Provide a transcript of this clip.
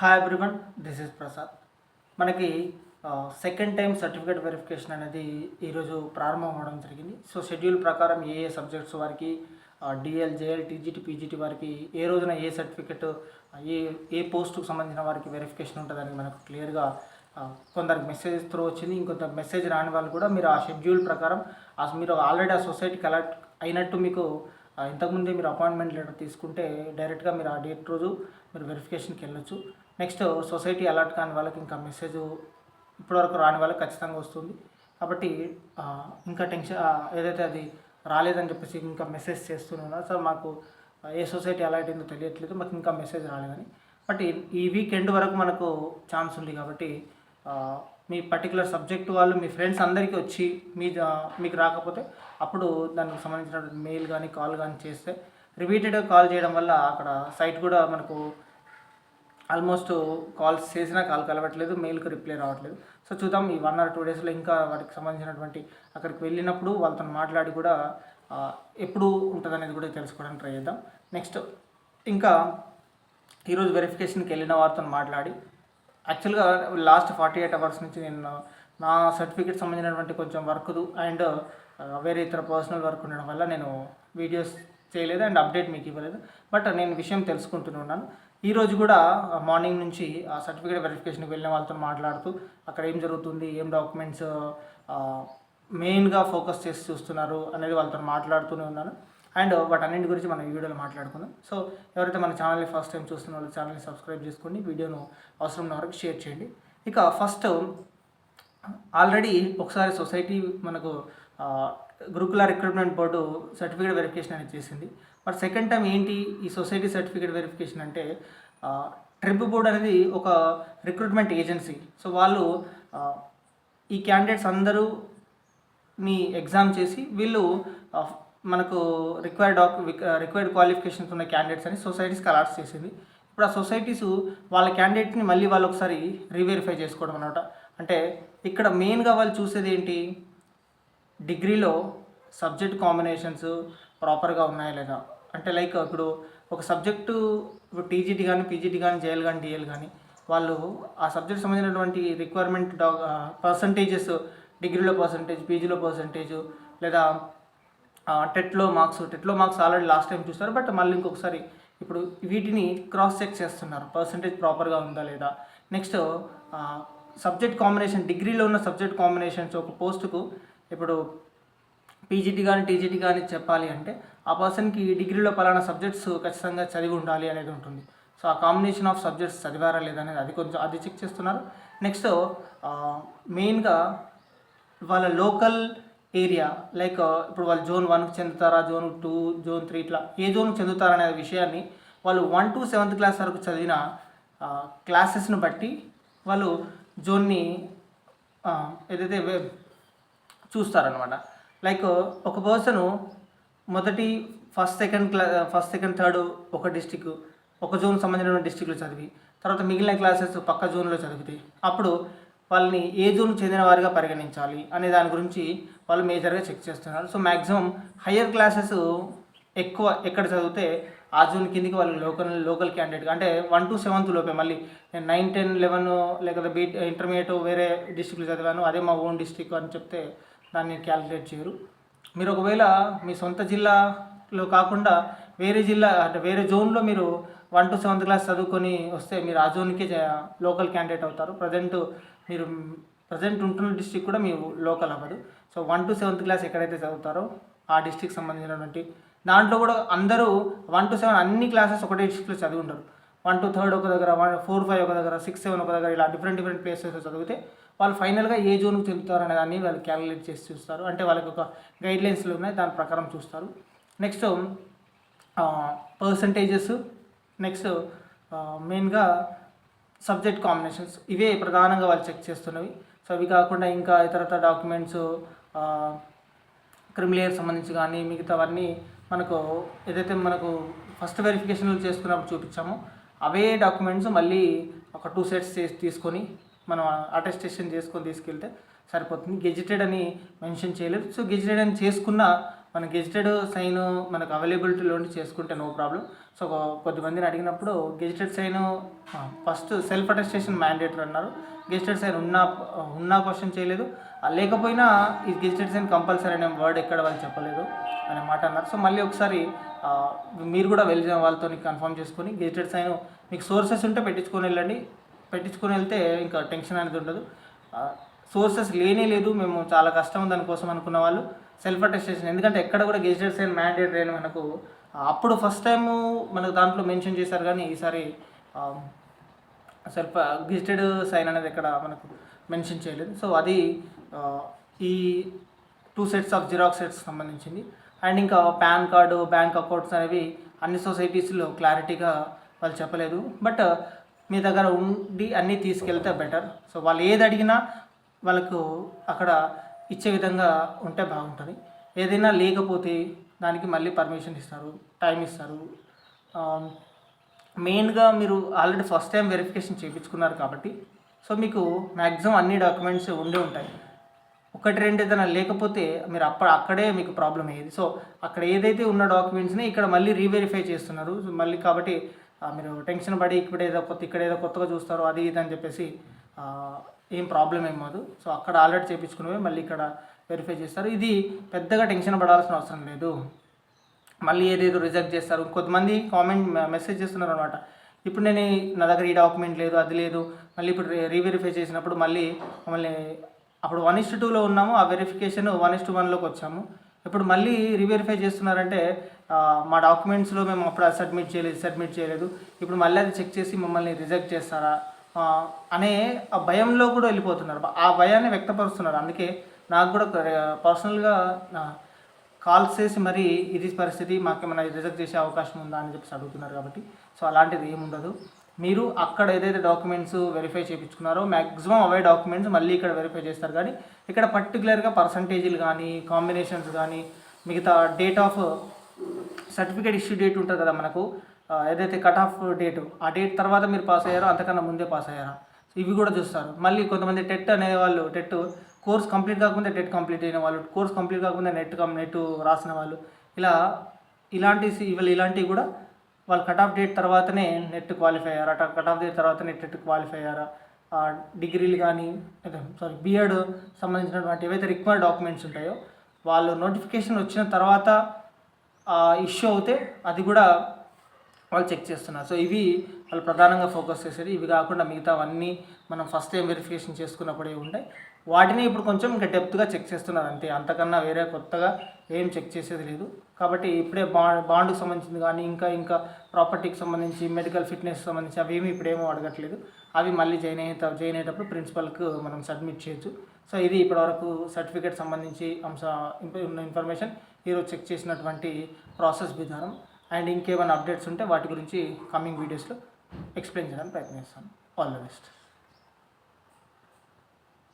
Hi everyone this is Prasad మనకి second time certificate verification అనేది ఈరోజు ప్రారంభం అవ్వడం జరిగింది. సో షెడ్యూల్ ప్రకారం ఏ ఏ సబ్జెక్ట్స్ వారికి డిఎల్ జేఎల్ టీజీటీ పీజీటీ వారికి ఏ రోజున ఏ సర్టిఫికెట్ ఏ ఏ పోస్టుకు సంబంధించిన వారికి వెరిఫికేషన్ ఉంటుందని మనకు క్లియర్గా కొందరికి మెసేజ్ త్రూ వచ్చింది. ఇంకొంత మెసేజ్ రాని వాళ్ళు కూడా మీరు ఆ షెడ్యూల్ ప్రకారం మీరు ఆల్రెడీ ఆ సొసైటీకి అలర్ట్ అయినట్టు మీకు ఇంతకుముందే మీరు అపాయింట్మెంట్ లెటర్ తీసుకుంటే డైరెక్ట్గా మీరు ఆ డేట్ రోజు మీరు వెరిఫికేషన్కి వెళ్ళొచ్చు. నెక్స్ట్ సొసైటీ అలర్ట్ కాని వాళ్ళకి ఇంకా మెసేజ్ ఇప్పటివరకు రాని వాళ్ళకి ఖచ్చితంగా వస్తుంది. కాబట్టి ఇంకా టెన్షన్ ఏదైతే అది రాలేదని చెప్పేసి ఇంకా మెసేజ్ చేస్తున్నా సో మాకు ఏ సొసైటీ అలర్ట్ అయిందో తెలియట్లేదు. మాకు ఇంకా మెసేజ్ రాలేదని. బట్ ఈ- వీకెండ్ వరకు మనకు ఛాన్స్ ఉంది కాబట్టి మీ పర్టికులర్ సబ్జెక్ట్ వాళ్ళు మీ ఫ్రెండ్స్ అందరికీ వచ్చి మీ మీకు రాకపోతే అప్పుడు దానికి సంబంధించిన మెయిల్ కానీ కాల్ కానీ చేస్తే రిపీటెడ్గా కాల్ చేయడం వల్ల అక్కడ సైట్ కూడా మనకు ఆల్మోస్ట్ కాల్స్ చేసినా కాల్ కలవట్లేదు మెయిల్కి రిప్లై రావట్లేదు. సో చూద్దాం ఈ వన్ ఆర్ టూ డేస్లో ఇంకా వాటికి సంబంధించినటువంటి అక్కడికి వెళ్ళినప్పుడు వాళ్ళతో మాట్లాడి కూడా ఎప్పుడు ఉంటుంది అనేది కూడా తెలుసుకోవడానికి ట్రై చేద్దాం. నెక్స్ట్ ఇంకా ఈరోజు వెరిఫికేషన్కి వెళ్ళిన వారితో మాట్లాడి యాక్చువల్గా లాస్ట్ ఫార్టీ ఎయిట్ అవర్స్ నుంచి నేను నా సర్టిఫికేట్ సంబంధించినటువంటి కొంచెం వర్క్ అండ్ వేరే ఇతర పర్సనల్ వర్క్ ఉండడం వల్ల నేను వీడియోస్ చేయలేదు అండ్ అప్డేట్ మీకు ఇవ్వలేదు. బట్ నేను విషయం తెలుసుకుంటూనే ఉన్నాను. ఈరోజు కూడా మార్నింగ్ నుంచి ఆ సర్టిఫికేట్ వెరిఫికేషన్కి వెళ్ళిన వాళ్ళతో మాట్లాడుతూ అక్కడ ఏం జరుగుతుంది ఏం డాక్యుమెంట్స్ మెయిన్గా ఫోకస్ చేసి చూస్తున్నారు అనేది వాళ్ళతో మాట్లాడుతూనే ఉన్నాను. అండ్ వాటన్నింటి గురించి మనం ఈ వీడియోలో మాట్లాడుకుందాం. సో ఎవరైతే మన ఛానల్ని ఫస్ట్ టైం చూస్తున్న వాళ్ళు ఛానల్ని సబ్స్క్రైబ్ చేసుకోండి వీడియోను అవసరం ఉన్న వరకు షేర్ చేయండి. ఇక ఫస్ట్ ఆల్రెడీ ఒకసారి సొసైటీ మనకు గురుకుల రిక్రూట్మెంట్ బోర్డు సర్టిఫికేట్ వెరిఫికేషన్ అనేది చేసింది. మరి సెకండ్ టైం ఏంటి? ఈ సొసైటీ సర్టిఫికేట్ వెరిఫికేషన్ అంటే ట్రిప్ బోర్డ్ అనేది ఒక రిక్రూట్మెంట్ ఏజెన్సీ సో వాళ్ళు ఈ క్యాండిడేట్స్ అందరూ ని ఎగ్జామ్ చేసి వీళ్ళు మనకు రిక్వైర్డ్ డాక్ రిక్వైర్డ్ క్వాలిఫికేషన్స్ ఉన్న క్యాండిడేట్స్ అని సొసైటీస్కి అలాట్ చేసింది. ఇప్పుడు ఆ సొసైటీస్ వాళ్ళ క్యాండిడేట్ని మళ్ళీ వాళ్ళు ఒకసారి రీవెరిఫై చేసుకోవడం అనమాట అంటే ఇక్కడ మెయిన్గా వాళ్ళు చూసేది ఏంటి? డిగ్రీలో సబ్జెక్ట్ కాంబినేషన్స్ ప్రాపర్గా ఉన్నాయా లేదా? అంటే లైక్ ఇప్పుడు ఒక సబ్జెక్టు ఇప్పుడు టీజీటీ కానీ పీజీటీ కానీ జేఎల్ కానీ డిఎల్ కానీ వాళ్ళు ఆ సబ్జెక్ట్ సంబంధించినటువంటి రిక్వైర్మెంట్ పర్సంటేజెస్ డిగ్రీలో పర్సంటేజ్ పీజీలో పర్సంటేజ్ లేదా టెట్లో మార్క్స్ టెట్లో మార్క్స్ ఆల్రెడీ లాస్ట్ టైం చూస్తారు బట్ మళ్ళీ ఇంకొకసారి ఇప్పుడు వీటిని క్రాస్ చెక్ చేస్తున్నారు పర్సంటేజ్ ప్రాపర్గా ఉందా లేదా? నెక్స్ట్ సబ్జెక్ట్ కాంబినేషన్ డిగ్రీలో ఉన్న సబ్జెక్ట్ కాంబినేషన్స్ ఒక పోస్టుకు ఇప్పుడు పీజీటీ కానీ టీజీటీ కానీ చెప్పాలి అంటే ఆ పర్సన్కి డిగ్రీలో పలానా సబ్జెక్ట్స్ ఖచ్చితంగా చదివి ఉండాలి అనేది ఉంటుంది. సో ఆ కాంబినేషన్ ఆఫ్ సబ్జెక్ట్స్ చదివారా లేదా అనేది అది కొంచెం అది చెక్ చేస్తున్నారు. నెక్స్ట్ మెయిన్గా వాళ్ళ లోకల్ ఏరియా లైక్ ఇప్పుడు వాళ్ళు జోన్ వన్కి చెందుతారా జోన్ టూ జోన్ త్రీ ఇట్లా ఏ జోన్కి చెందుతారా అనే విషయాన్ని వాళ్ళు వన్ టు సెవెంత్ క్లాస్ వరకు చదివిన క్లాసెస్ని బట్టి వాళ్ళు జోన్ని ఏదైతే వే- చూస్తారనమాట లైక్ ఒక పర్సను మొదటి first second class first second third ఒక డిస్టిక్ ఒక జోన్ సంబంధించిన డిస్టిక్లో చదివి తర్వాత మిగిలిన క్లాసెస్ పక్క జోన్లో చదివితే అప్పుడు వాళ్ళని ఏ జోన్ చెందిన వారిగా పరిగణించాలి అనే దాని గురించి వాళ్ళు మేజర్గా చెక్ చేస్తున్నారు. సో మ్యాక్సిమం హయ్యర్ క్లాసెస్ ఎక్కువ ఎక్కడ చదివితే ఆ జోన్ కిందికి వాళ్ళు లోకల్ లోకల్ క్యాండిడేట్ అంటే వన్ టు సెవెంత్ లోపే మళ్ళీ నేను నైన్ టెన్ లెవెన్ లేకపోతే బీట్ ఇంటర్మీడియట్ వేరే డిస్టిక్లో చదివాను అదే మా ఓన్ డిస్టిక్ అని చెప్తే దాన్ని క్యాలిక్యులేట్ చేయరు. మీరు ఒకవేళ మీ సొంత జిల్లాలో కాకుండా వేరే జిల్లా అంటే వేరే జోన్లో మీరు వన్ టు సెవెంత్ క్లాస్ చదువుకొని వస్తే మీరు ఆ జోన్కే లోకల్ క్యాండిడేట్ అవుతారు. ప్రజెంట్ మీరు ప్రజెంట్ ఉంటున్న డిస్టిక్ కూడా మీ లోకల్ అవ్వదు. So one to seventh class ఎక్కడైతే చదువుతారో ఆ డిస్టిక్ సంబంధించినటువంటి దాంట్లో కూడా అందరూ వన్ టు సెవెన్ అన్ని క్లాసెస్ ఒకటే డిస్టిక్లో చదివి ఉంటారు వన్ టు థర్డ్ ఒక దగ్గర వన్ ఫోర్ ఫైవ్ ఒక దగ్గర సిక్స్ సెవెన్ ఒక దగ్గర ఇలా డిఫరెంట్ డిఫరెంట్ ప్లేసెస్ చదివితే వాళ్ళు ఫైనల్గా ఏ జోన్కి చెందుతారు అనే దాన్ని వాళ్ళు క్యాలిక్యులేట్ చేసి చూస్తారు. అంటే వాళ్ళకి ఒక గైడ్ లైన్స్లు ఉన్నాయి దాని ప్రకారం చూస్తారు. Next percentages. నెక్స్ట్ మెయిన్గా సబ్జెక్ట్ కాంబినేషన్స్. ఇవే ప్రధానంగా వాళ్ళు చెక్ చేస్తున్నవి. సో అవి కాకుండా ఇంకా ఇతరత డాక్యుమెంట్స్ క్రిమిలియర్ సంబంధించి కానీ మిగతావన్నీ మనకు ఏదైతే మనకు ఫస్ట్ వెరిఫికేషన్లు చేసుకున్నప్పుడు చూపించామో అవే డాక్యుమెంట్స్ మళ్ళీ ఒక టూ సెట్స్ చేసి తీసుకొని మనం అటెస్టేషన్ చేసుకొని తీసుకెళ్తే సరిపోతుంది. గెజిటెడ్ అని మెన్షన్ చేయలేదు. సో గెజిటెడ్ అని చేసుకున్న మన గెజిటెడ్ సైన్ మనకు అవైలబిలిటీలో ఉండి చేసుకుంటే నో ప్రాబ్లం సో కొద్దిమందిని అడిగినప్పుడు gazetted sign first self attestation mandatory అన్నారు. గెజిటెడ్ సైన్ ఉన్నా ఉన్నా క్వశ్చన్ చేయలేదు. లేకపోయినా ఈ గెజిటెడ్ సైన్ కంపల్సరీ అనే వర్డ్ ఎక్కడ వాళ్ళు చెప్పలేదు అనే మాట అన్నారు. సో మళ్ళీ ఒకసారి మీరు కూడా వెళ్ళిన వాళ్ళతో కన్ఫర్మ్ చేసుకొని గెజిటెడ్ సైన్ మీకు సోర్సెస్ ఉంటే పెట్టించుకొని వెళ్ళండి. పెట్టించుకొని వెళ్తే ఇంకా టెన్షన్ అనేది ఉండదు. సోర్సెస్ లేనే లేదు. మేము చాలా కష్టం దానికోసం అనుకున్న వాళ్ళు. సెల్ఫ్ అటెస్టేషన్ ఎందుకంటే ఎక్కడ కూడా గెజిటెడ్ సైన్ మ్యాండేట్ లేని మనకు అప్పుడు ఫస్ట్ టైము మనకు దాంట్లో మెన్షన్ చేశారు కానీ ఈసారి సెల్ఫ్ గెజిటెడ్ సైన్ అనేది ఇక్కడ మనకు మెన్షన్ చేయలేదు. సో అది ఈ two sets of xerox sets సంబంధించింది. అండ్ ఇంకా పాన్ కార్డు బ్యాంక్ అకౌంట్స్ అనేవి అన్ని సొసైటీస్లో క్లారిటీగా వాళ్ళు చెప్పలేదు. బట్ మీ దగ్గర ఉండి అన్నీ తీసుకెళ్తే బెటర్ సో వాళ్ళు ఏది అడిగినా వాళ్ళకు అక్కడ ఇచ్చే విధంగా ఉంటే బాగుంటుంది. ఏదైనా లేకపోతే దానికి మళ్ళీ పర్మిషన్ ఇస్తారు టైం ఇస్తారు. Um, మెయిన్గా మీరు ఆల్రెడీ ఫస్ట్ టైం వెరిఫికేషన్ చేయించుకున్నారు కాబట్టి సో మీకు మ్యాక్సిమం అన్ని డాక్యుమెంట్స్ ఉండే ఉంటాయి. ఒకటి రెండు ఏదైనా లేకపోతే మీరు అప్ప అక్కడే మీకు ప్రాబ్లం అయ్యేది. సో అక్కడ ఏదైతే ఉన్న డాక్యుమెంట్స్ని ఇక్కడ మళ్ళీ రీవెరిఫై చేస్తున్నారు. సో మళ్ళీ కాబట్టి మీరు టెన్షన్ పడి ఇక్కడ ఏదో కొత్త ఇక్కడ ఏదో కొత్తగా చూస్తారు అది ఇది అని చెప్పేసి ఏం ప్రాబ్లం ఏం కాదు. సో అక్కడ ఆల్రెడీ చేయించుకునేవి మళ్ళీ ఇక్కడ వెరిఫై చేస్తారు. ఇది పెద్దగా టెన్షన్ పడాల్సిన అవసరం లేదు. మళ్ళీ ఏదేదో రిజెక్ట్ చేస్తారు. కొంతమంది కామెంట్ మెసేజ్ చేస్తున్నారు అనమాట ఇప్పుడు నేను నా దగ్గర ఈ డాక్యుమెంట్ లేదు అది లేదు. మళ్ళీ ఇప్పుడు రీవెరిఫై చేసినప్పుడు మళ్ళీ మమ్మల్ని అప్పుడు వన్ ఇస్ టూలో ఉన్నాము. ఆ వెరిఫికేషన్ వన్ ఇస్ వన్లోకి వచ్చాము. ఇప్పుడు మళ్ళీ రివెరిఫై చేస్తున్నారంటే మా డాక్యుమెంట్స్లో మేము అప్పుడు సబ్మిట్ చేయలేదు సబ్మిట్ చేయలేదు. ఇప్పుడు మళ్ళీ అది చెక్ చేసి మమ్మల్ని రిజెక్ట్ చేస్తారా? అనే ఆ భయంలో కూడా వెళ్ళిపోతున్నారు. ఆ భయాన్ని వ్యక్తపరుస్తున్నారు. అందుకే నాకు కూడా పర్సనల్గా కాల్స్ చేసి మరి ఇది పరిస్థితి మాకేమైనా రిజెక్ట్ చేసే అవకాశం ఉందా అని చెప్పేసి అడుగుతున్నారు కాబట్టి. సో అలాంటిది ఏముండదు. మీరు అక్కడ ఏదైతే డాక్యుమెంట్స్ వెరిఫై చేయించుకున్నారో మ్యాక్సిమం అవే డాక్యుమెంట్స్ మళ్ళీ ఇక్కడ వెరిఫై చేస్తారు. కానీ ఇక్కడ పర్టికులర్గా పర్సంటేజీలు కానీ కాంబినేషన్స్ కానీ మిగతా date of certificate issue date ఉంటుంది కదా మనకు. ఏదైతే కట్ ఆఫ్ డేట్ ఆ డేట్ తర్వాత మీరు పాస్ అయ్యారో అంతకన్నా ముందే పాస్ అయ్యారా? ఇవి కూడా చూస్తారు. మళ్ళీ కొంతమంది టెట్ అనే వాళ్ళు టెట్ కోర్స్ కంప్లీట్ కాకుండా టెట్ కంప్లీట్ అయిన వాళ్ళు కోర్స్ కంప్లీట్ కాకుండా నెట్ నెట్ రాసిన వాళ్ళు ఇలా ఇలాంటి ఇవాళ ఇలాంటివి కూడా వాళ్ళు కట్ ఆఫ్ డేట్ తర్వాతనే నెట్ క్వాలిఫై అయ్యారా. కట్ ఆఫ్ డేట్ తర్వాతనే నెట్ క్వాలిఫై అయ్యారా. ఆ, డిగ్రీలు కానీ సారీ బీఎడ్ సంబంధించినటువంటి ఏవైతే రిక్వైర్డ్ డాక్యుమెంట్స్ ఉంటాయో వాళ్ళు నోటిఫికేషన్ వచ్చిన తర్వాత ఇష్యూ అవుతే అది కూడా వాళ్ళు చెక్ చేస్తున్నారు. సో ఇవి వాళ్ళు ప్రధానంగా ఫోకస్ చేసేది ఇవి కాకుండా మిగతావన్నీ మనం ఫస్ట్ టైం వెరిఫికేషన్ చేసుకున్నప్పుడే ఉంటాయి వాటిని ఇప్పుడు కొంచెం ఇంకా డెప్త్గా చెక్ చేస్తున్నారు అంతే. అంతకన్నా వేరే కొత్తగా ఏం చెక్ చేసేది లేదు. కాబట్టి ఇప్పుడే బా బాండ్కి సంబంధించింది కానీ ఇంకా ఇంకా ప్రాపర్టీకి సంబంధించి మెడికల్ ఫిట్నెస్ సంబంధించి అవి ఏమి ఇప్పుడేమో అడగట్లేదు. అవి మళ్ళీ జాయిన్ అయ్యే జాయిన్ అయ్యేటప్పుడు ప్రిన్సిపల్కి మనం సబ్మిట్ చేయొచ్చు. సో ఇది ఇప్పటివరకు సర్టిఫికేట్ సంబంధించి అంశ ఉన్న ఇన్ఫర్మేషన్ ఈరోజు చెక్ చేసినటువంటి ప్రాసెస్ విధానం. అండ్ ఇంకేమైనా అప్డేట్స్ ఉంటే వాటి గురించి కమింగ్ వీడియోస్లో ఎక్స్ప్లెయిన్ చేయడానికి ప్రయత్నిస్తాను. All the best